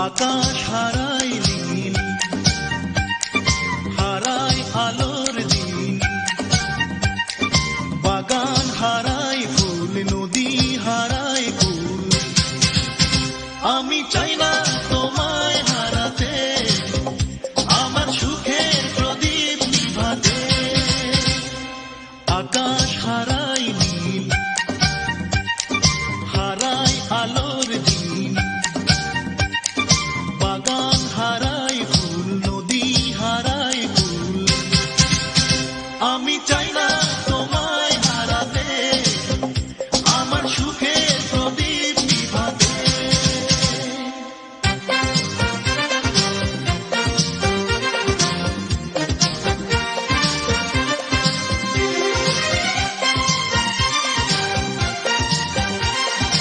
আকাশ দিন আলোর দিন। বাগান হারায় ফুল, নদী হারায় ফুল। আমি চাই না হারাতে, আমার আকাশ হারা